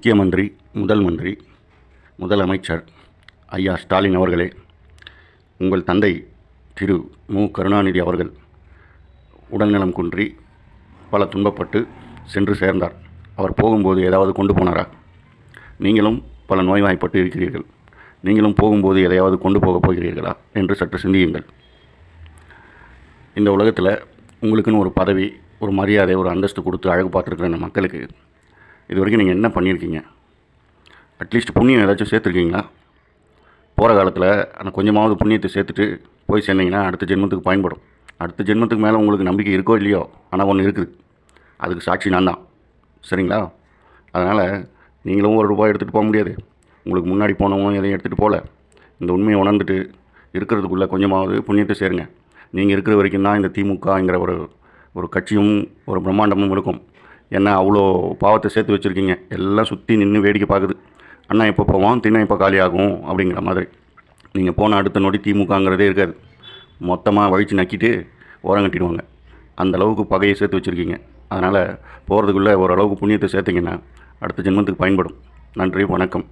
முக்கிய மந்திரி முதல் மந்திரி முதலமைச்சர் ஐயா ஸ்டாலின் அவர்களே உங்கள் தந்தை திரு மு. கருணாநிதி அவர்கள் உடல்நலம் குன்றி பல துன்பப்பட்டு சென்று சேர்ந்தார். அவர் போகும்போது ஏதாவது கொண்டு போனாரா? நீங்களும் பல நோய்வாய்ப்பட்டு இருக்கிறீர்கள். நீங்களும் போகும்போது எதையாவது கொண்டு போகப் போகிறீர்களா என்று சற்று சிந்தியுங்கள். இந்த உலகத்தில் உங்களுக்குன்னு ஒரு பதவி ஒரு மரியாதை ஒரு அந்தஸ்து கொடுத்து அழகு பார்த்துருக்குற இந்த மக்களுக்கு இது வரைக்கும் நீங்கள் என்ன பண்ணியிருக்கீங்க? அட்லீஸ்ட் புண்ணியம் ஏதாச்சும் சேர்த்துருக்கீங்களா? போகிற காலத்தில் அந்த கொஞ்சமாவது புண்ணியத்தை சேர்த்துட்டு போய் சேர்ந்தீங்கன்னா அடுத்த ஜென்மத்துக்கு பயன்படும். அடுத்த ஜென்மத்துக்கு மேலே உங்களுக்கு நம்பிக்கை இருக்கோ இல்லையோ ஆனால் ஒன்று இருக்குது. அதுக்கு சாட்சி நான் தான். சரிங்களா? அதனால் நீங்களும் ஒரு ரூபாய் எடுத்துகிட்டு போக முடியாது. உங்களுக்கு முன்னாடி போனவங்க எதையும் எடுத்துகிட்டு போகல. இந்த உண்மையை உணர்ந்துட்டு இருக்கிறதுக்குள்ளே கொஞ்சமாவது புண்ணியத்தை சேருங்க. நீங்கள் இருக்கிற வரைக்கும் தான் இந்த திமுகங்கிற ஒரு ஒரு கட்சியும் ஒரு பிரம்மாண்டமும் இருக்கும். என்ன அவ்வளோ பாவத்தை சேர்த்து வச்சுருக்கீங்க? எல்லாம் சுற்றி நின்று வேடிக்கை பார்க்குது அண்ணா இப்போ போவான் திண்ணை இப்போ காலியாகும் அப்படிங்கிற மாதிரி. நீங்கள் போன அடுத்த நொடி திமுகங்கிறதே இருக்காது. மொத்தமாக வழித்து நக்கிட்டு ஓரங்கட்டிடுவாங்க அந்த அளவுக்கு பகையை சேர்த்து வச்சுருக்கீங்க. அதனால் போகிறதுக்குள்ளே ஓரளவுக்கு புண்ணியத்தை சேர்த்திங்கன்னா அடுத்த ஜென்மத்துக்கு பயன்படும். நன்றி வணக்கம்.